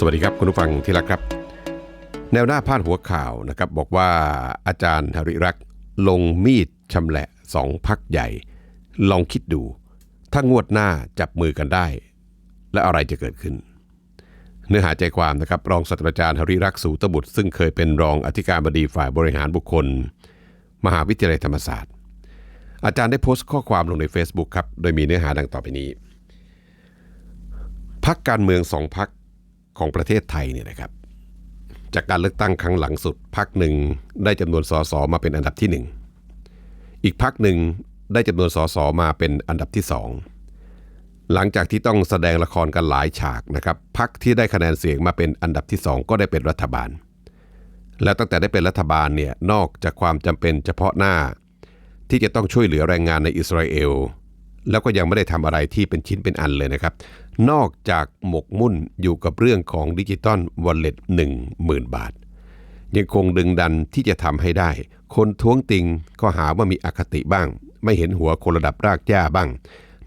สวัสดีครับคุณผู้ฟังที่รักครับ แนวหน้าพาดหัวข่าวนะครับบอกว่าอาจารย์หริรักษ์ลงมีดชำแหละสองพักใหญ่ ลองคิดดู ถ้างวดหน้าจับมือกันได้ และอะไรจะเกิดขึ้น เนื้อหาใจความนะครับรองศาสตราจารย์หริรักษ์สูตบุตร ซึ่งเคยเป็นรองอธิการบดีฝ่ายบริหารบุคคล มหาวิทยาลัยธรรมศาสตร์ อาจารย์ได้โพสต์ข้อความลงใน Facebook ครับโดยมีเนื้อหาดังต่อไปนี้พักการเมืองสองพัก ของประเทศไทยเนี่ยนะครับ จากการเลือกตั้งครั้งหลังสุดพักหนึ่งได้จำนวนสสมาเป็นอันดับที่หนึ่งอีกพักหนึ่งได้จำนวนสสมาเป็นอันดับที่สองหลังจากที่ต้องแสดงละครกันหลายฉากนะครับพักที่ได้คะแนนเสียงมาเป็นอันดับที่สองก็ได้เป็นรัฐบาล แล้วตั้งแต่ได้เป็นรัฐบาลเนี่ยนอกจากความจำเป็นเฉพาะหน้า ที่จะต้องช่วยเหลือแรงงานในอิสราเอลแล้วก็ยังไม่ได้ทำอะไรที่เป็นชิ้นเป็นอันเลยนะครับ นอกจากหมกมุ่นอยู่กับเรื่องของดิจิตอลวอลเล็ตหนึ่งหมื่นบาท ยังคงดึงดันที่จะทำให้ได้ คนท้วงติงก็หาว่ามีอคติบ้าง ไม่เห็นหัวคนระดับรากหญ้าบ้าง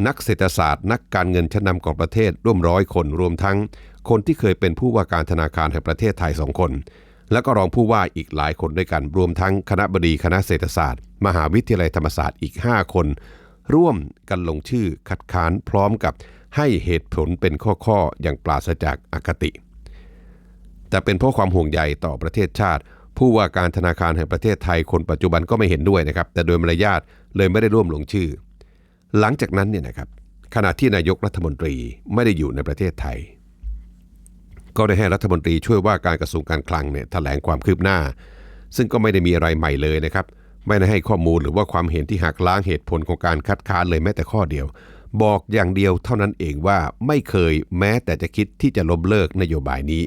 นักเศรษฐศาสตร์นักการเงินชั้นนำของประเทศร่วมร้อยคนรวมทั้ง คนที่เคยเป็นผู้ว่าการธนาคารแห่งประเทศไทยสองคน แล้วก็รองผู้ว่าอีกหลายคนด้วยกันรวมทั้งคณะบดีคณะเศรษฐศาสตร์ มหาวิทยาลัยธรรมศาสตร์อีก 5 คน ร่วมกันลงชื่อคัดค้านพร้อมกับ ให้เหตุผลเป็นข้อๆอย่างปราศจากอคติ แต่เป็นเพราะความห่วงใยต่อประเทศชาติ ผู้ว่าการธนาคารแห่งประเทศไทยคนปัจจุบันก็ไม่เห็นด้วยนะครับ แต่โดยมารยาทเลยไม่ได้ร่วมลงชื่อ หลังจากนั้นเนี่ยนะครับขณะที่นายกรัฐมนตรีไม่ได้อยู่ในประเทศไทย ก็ได้ให้รัฐมนตรีช่วยว่าการกระทรวงการคลังเนี่ยแถลงความคืบหน้า ซึ่งก็ไม่ได้มีอะไรใหม่เลยนะครับ ไม่ได้ให้ข้อมูลหรือว่าความเห็นที่หักล้างเหตุผลของการคัดค้านเลยแม้แต่ข้อเดียว บอกอย่างเดียวเท่านั้นเองว่าไม่เคยแม้แต่จะคิดที่จะล้มเลิกนโยบายนี้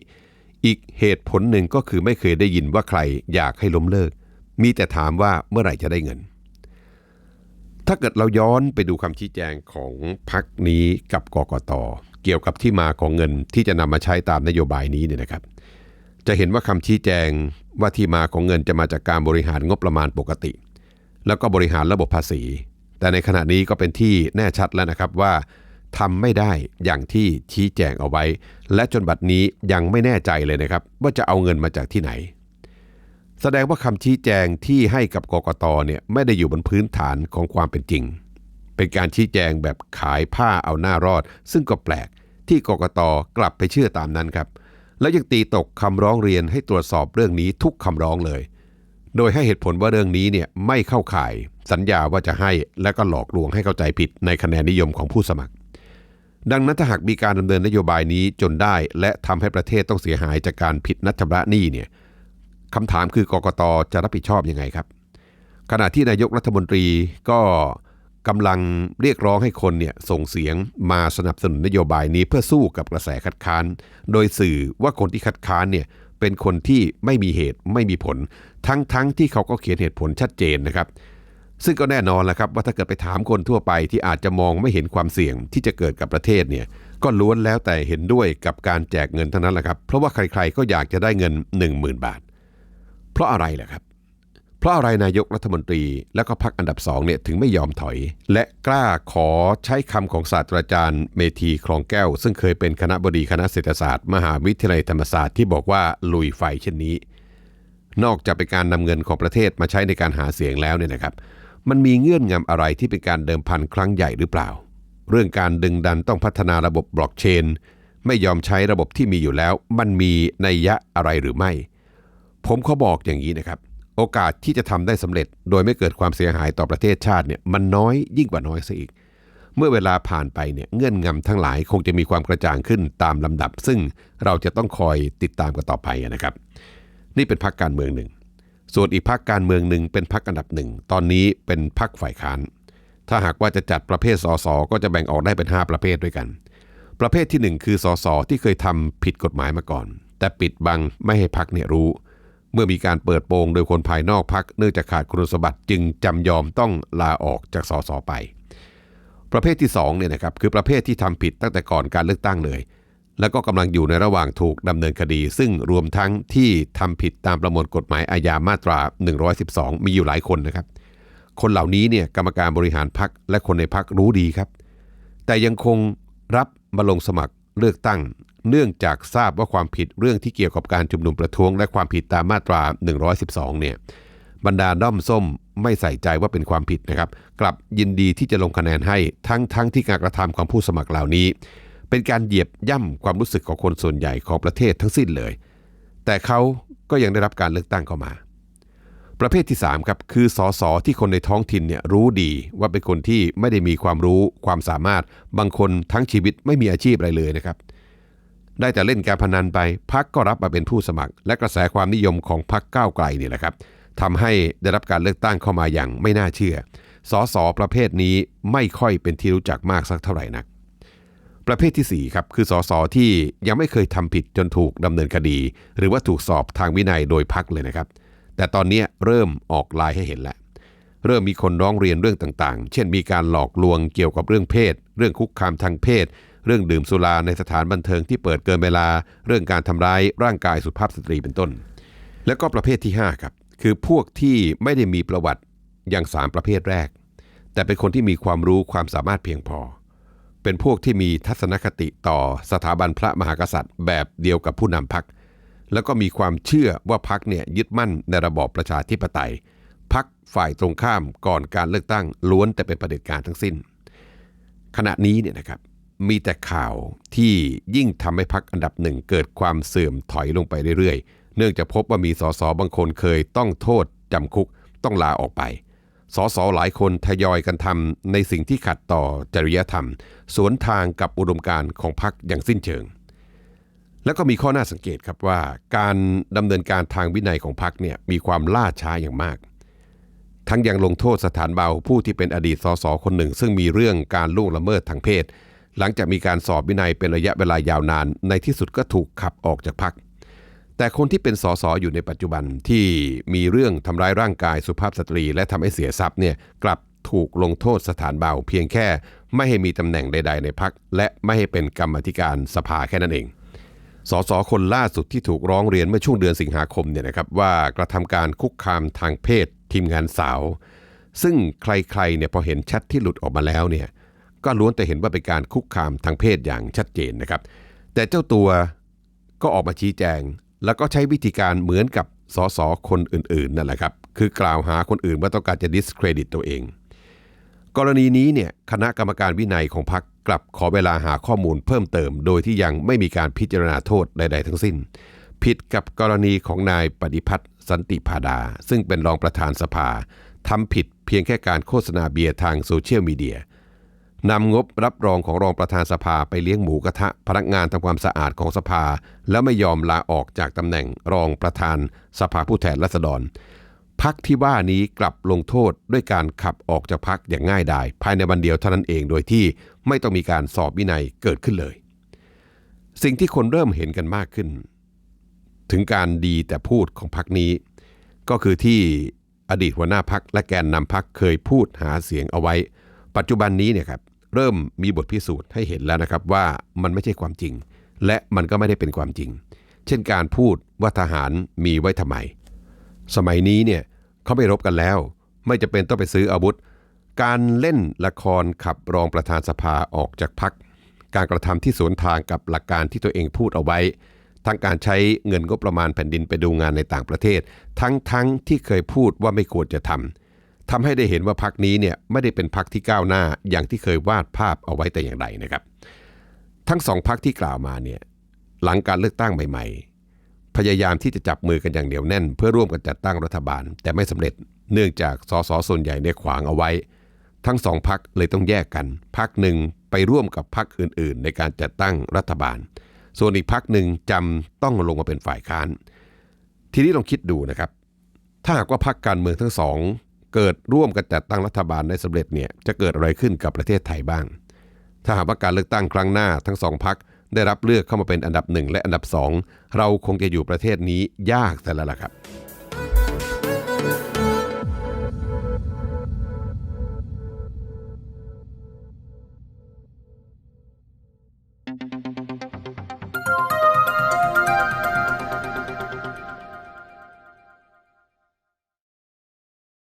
อีกเหตุผลหนึ่งก็คือไม่เคยได้ยินว่าใครอยากให้ล้มเลิก มีแต่ถามว่าเมื่อไหร่จะได้เงิน ถ้าเกิดเราย้อนไปดูคำชี้แจงของพักนี้กับกกตเกี่ยวกับที่มาของเงินที่จะนำมาใช้ตามนโยบายนี้เนี่ยนะครับ จะเห็นว่าคำชี้แจงว่าที่มาของเงินจะมาจากการบริหารงบประมาณปกติ แล้วก็บริหารระบบภาษี แต่ในขณะนี้ก็เป็นที่แน่ชัดแล้วนะครับว่าทำไม่ได้อย่างที่ชี้แจงเอาไว้ และจนบัดนี้ยังไม่แน่ใจเลยนะครับ ว่าจะเอาเงินมาจากที่ไหน แสดงว่าคำชี้แจงที่ให้กับกกตเนี่ยไม่ได้อยู่บนพื้นฐานของความเป็นจริง เป็นการชี้แจงแบบขายผ้าเอาหน้ารอด ซึ่งก็แปลกที่กกตกลับไปเชื่อตามนั้นครับ แล้วยังตีตกคำร้องเรียนให้ตรวจสอบเรื่องนี้ทุกคำร้องเลย โดยให้เหตุผลว่าเรื่องนี้เนี่ยไม่เข้าข่าย สัญญาว่าจะให้และก็หลอกลวงให้เข้าใจผิดในคะแนนนิยมของผู้สมัคร ดังนั้นถ้าหากมีการดำเนินนโยบายนี้จนได้ และทำให้ประเทศต้องเสียหายจากการผิดนัดชำระหนี้เนี่ยคำถามคือกกตจะรับผิดชอบยังไงครับ ขณะที่นายกรัฐมนตรีก็กำลังเรียกร้องให้คนเนี่ยส่งเสียงมาสนับสนุนนโยบายนี้เพื่อสู้กับกระแสคัดค้าน โดยสื่อว่าคนที่คัดค้านเนี่ย เป็นคนที่ไม่มีเหตุไม่มีผล ทั้งๆทที่เขาก็เขียนเหตุผลชัดเจนนะครับ ซึ่งก็แน่นอนแหละครับว่าถ้าเกิดไปถามคนทั่วไปที่อาจจะมองไม่เห็นความเสี่ยงที่จะเกิดกับประเทศเนี่ยก็ล้วนแล้วแต่เห็นด้วยกับการแจกเงินเท่านั้นแหละครับ เพราะว่าใครๆก็อยากจะได้เงิน 10,000 บาท เพราะอะไรล่ะครับ เพราะอะไรนายกรัฐมนตรี และก็พรรคอันดับสองเนี่ยถึงไม่ยอมถอย และกล้าขอใช้คำของศาสตราจารย์ เมธีคลองแก้ว ซึ่งเคยเป็นคณะบดีคณะเศรษฐศาสตร์ มหาวิทยาลัยธรรมศาสตร์ที่บอกว่าลุยไฟเช่นนี้ นอกจากเป็นการนำเงินของประเทศมาใช้ในการหาเสียงแล้วเนี่ยนะครับ มันมีเงื่อนงำอะไรที่เป็นการเดิมพันครั้งใหญ่หรือเปล่า เรื่องการดึงดันต้องพัฒนาระบบบล็อกเชนไม่ยอมใช้ระบบที่มีอยู่แล้ว มันมีนัยยะอะไรหรือไม่ ผมเขาบอกอย่างนี้นะครับ โอกาสที่จะทำได้สำเร็จ โดยไม่เกิดความเสียหายต่อประเทศชาติเนี่ยมันน้อยยิ่งกว่าน้อยซะอีก เมื่อเวลาผ่านไปเนี่ยเงื่อนงำทั้งหลายคงจะมีความกระจ่างขึ้นตามลำดับ ซึ่งเราจะต้องคอยติดตามกันต่อไปนะครับ นี่เป็นพรรคการเมืองหนึ่ง ส่วนอีกพรรคการเมืองหนึ่งเป็นพรรคอันดับหนึ่งตอนนี้เป็นพรรคฝ่ายค้าน ถ้าหากว่าจะจัดประเภทสสก็จะแบ่งออกได้เป็น 5 ประเภทด้วยกัน ประเภทที่ 1 คือสสที่เคยทำผิดกฎหมายมาก่อน แต่ปิดบังไม่ให้พรรคเนี่ยรู้ เมื่อมีการเปิดโปงโดยคนภายนอกพรรคเนื่องจากขาดคุณสมบัติจึงจำยอมต้องลาออกจากสสไป ประเภทที่2เนี่ยนะครับคือประเภทที่ทำผิดตั้งแต่ก่อนการเลือกตั้งเลย แล้วก็กำลังอยู่ในระหว่างถูกดำเนินคดี ซึ่งรวมทั้งที่ทำผิดตามประมวลกฎหมายอาญามาตรา 112 มีอยู่หลายคนนะครับ คนเหล่านี้เนี่ยกรรมการบริหารพักและคนในพักรู้ดีครับ แต่ยังคงรับมาลงสมัครเลือกตั้ง เนื่องจากทราบว่าความผิดเรื่องที่เกี่ยวกับการชุมนุมประท้วง และความผิดตามมาตรา 112 เนี่ยบรรดาด้อมส้มไม่ใส่ใจว่าเป็นความผิดนะครับ กลับยินดีที่จะลงคะแนนให้ทั้งทั้งที่การกระทำของผู้สมัครเหล่านี้ เป็นการเหยียบย่ำความรู้สึกของคนส่วนใหญ่ของประเทศทั้งสิ้นเลย แต่เขาก็ยังได้รับการเลือกตั้งเข้ามา ประเภทที่3ครับคือสสที่คนในท้องถิ่นเนี่ยรู้ดีว่าเป็นคนที่ไม่ได้มีความรู้ความสามารถบางคนทั้งชีวิตไม่มีอาชีพอะไรเลยนะครับ ได้แต่เล่นการพนันไปพักก็รับมาเป็นผู้สมัคร และกระแสความนิยมของพักก้าวไกลนี่แหละครับทำให้ได้รับการเลือกตั้งเข้ามาอย่างไม่น่าเชื่อ สสประเภทนี้ไม่ค่อยเป็นที่รู้จักมากสักเท่าไหร่นัก ประเภทที่4ครับคือสสที่ยังไม่เคยทำผิดจนถูกดำเนินคดี หรือว่าถูกสอบทางวินัยโดยพักเลยนะครับ แต่ตอนนี้เริ่มออกลายให้เห็นแล้วเริ่มมีคนร้องเรียนเรื่องต่างๆ เช่นมีการหลอกลวงเกี่ยวกับเรื่องเพศ เรื่องคุกคามทางเพศ เรื่องดื่มสุราในสถานบันเทิงที่เปิดเกินเวลา เรื่องการทำร้ายร่างกายสุภาพสตรีเป็นต้น แล้วก็ประเภทที่ 5 ครับ คือพวกที่ไม่ได้มีประวัติอย่างสามประเภทแรก แต่เป็นคนที่มีความรู้ความสามารถเพียงพอ เป็นพวกที่มีทัศนคติต่อสถาบันพระมหากษัตริย์ แบบเดียวกับผู้นำพัก แล้วก็มีความเชื่อว่าพักเนี่ยยึดมั่นในระบอบประชาธิปไตยพักฝ่ายตรงข้ามก่อนการเลือกตั้งล้วนแต่เป็นประเด็จการทั้งสิ้น ขณะนี้เนี่ยนะครับ มีแต่ข่าวที่ยิ่งทำให้พักอันดับหนึ่งเกิดความเสื่อมถอยลงไปเรื่อยๆ เนื่องจากพบว่ามีสสบางคนเคยต้องโทษจำคุกต้องลาออกไป สสหลายคนทยอยกันทำในสิ่งที่ขัดต่อจริยธรรม สวนทางกับอุดมการณ์ของพักอย่างสิ้นเชิง แล้วก็มีข้อน่าสังเกตครับว่า การดำเนินการทางวินัยของพักเนี่ยมีความล่าช้าอย่างมากทั้งยังลงโทษสถานเบาผู้ที่เป็นอดีตสสคนหนึ่ง ซึ่งมีเรื่องการล่วงละเมิดทางเพศ หลังจากมีการสอบวินัยเป็นระยะเวลายาวนาน ในที่สุดก็ถูกขับออกจากพัก แต่คนที่เป็นสสอยู่ในปัจจุบันที่มีเรื่องทำร้ายร่างกายสุภาพสตรี และทำให้เสียทรัพย์เนี่ยกลับถูกลงโทษสถานเบาเพียงแค่ ไม่ให้มีตำแหน่งใด ๆ ในพักและไม่ให้เป็นกรรมธิการสภาแค่นั้นเองสสคนล่าสุดที่ถูกร้องเรียนเมื่อช่วงเดือนสิงหาคมเนี่ยนะครับว่ากระทำการคุกคามทางเพศทีมงานสาว ซึ่งใครๆเนี่ยพอเห็นแชทที่หลุดออกมาแล้วเนี่ย ก็ล้วนแต่เห็นว่าเป็นการคุกคามทางเพศอย่างชัดเจนนะครับ แต่เจ้าตัวก็ออกมาชี้แจง แล้วก็ใช้วิธีการเหมือนกับสสคนอื่นๆนั่นแหละครับ คือกล่าวหาคนอื่นว่าต้องการจะ discredit ตัวเอง กรณีนี้เนี่ยคณะกรรมการวินัยของพรรคกลับขอเวลาหาข้อมูลเพิ่มเติม โดยที่ยังไม่มีการพิจารณาโทษใด ๆ ทั้งสิ้น ผิดกับกรณีของนายปฏิพัฒน์สันติพาดา ซึ่งเป็นรองประธานสภาทำผิดเพียงแค่การโฆษณาเบียร์ทางโซเชียลมีเดีย นำงบรับรองของรองประธานสภาไปเลี้ยงหมูกระทะพนักงานทำความสะอาดของสภา แล้วไม่ยอมลาออกจากตำแหน่งรองประธานสภาผู้แทนราษฎรพักที่ว่านี้กลับลงโทษด้วยการขับออกจากพักอย่างง่ายดาย ภายในวันเดียวเท่านั้นเองโดยที่ไม่ต้องมีการสอบวินัยเกิดขึ้นเลย สิ่งที่คนเริ่มเห็นกันมากขึ้น ถึงการดีแต่พูดของพักนี้ ก็คือที่อดีตหัวหน้าพักและแกนนำพักเคยพูดหาเสียงเอาไว้ ปัจจุบันนี้เนี่ยครับ เริ่มมีบทพิสูจน์ให้เห็นแล้วนะครับว่ามันไม่ใช่ความจริง และมันก็ไม่ได้เป็นความจริง เช่นการพูดว่าทหารมีไว้ทำไม สมัยนี้เนี่ยเขาไม่รบกันแล้ว ไม่จะเป็นต้องไปซื้ออาวุธ การเล่นละครขับรองประธานสภาออกจากพัก การกระทำที่สวนทางกับหลักการที่ตัวเองพูดเอาไว้ ทั้งการใช้เงินงบประมาณแผ่นดินไปดูงานในต่างประเทศ ทั้งทั้งที่เคยพูดว่าไม่ควรจะทำ ทำให้ได้เห็นว่าพักนี้เนี่ยไม่ได้เป็นพักที่ก้าวหน้าอย่างที่เคยวาดภาพเอาไว้แต่อย่างใดนะครับ ทั้งสองพักที่กล่าวมาเนี่ยหลังการเลือกตั้งใหม่ ๆ พยายามที่จะจับมือกันอย่างเหนียวแน่น เพื่อร่วมกันจัดตั้งรัฐบาล แต่ไม่สำเร็จเนื่องจากสสส่วนใหญ่ในขวางเอาไว้ ทั้งสองพักเลยต้องแยกกันพักหนึ่งไปร่วมกับพักอื่น ๆ ในการจัดตั้งรัฐบาล ส่วนอีกพักหนึ่งจำต้องลงมาเป็นฝ่ายค้าน ทีนี้ลองคิดดูนะครับ ถ้าหากว่าพักการเมืองทั้งสอง เกิดร่วมกันจัดตั้งรัฐบาลได้สำเร็จเนี่ยจะเกิดอะไรขึ้นกับประเทศไทยบ้าง ถ้าหากว่าการเลือกตั้งครั้งหน้าทั้งสองพักได้รับเลือกเข้ามาเป็นอันดับหนึ่งและอันดับสองเราคงจะอยู่ประเทศนี้ยากแต่ละละครับ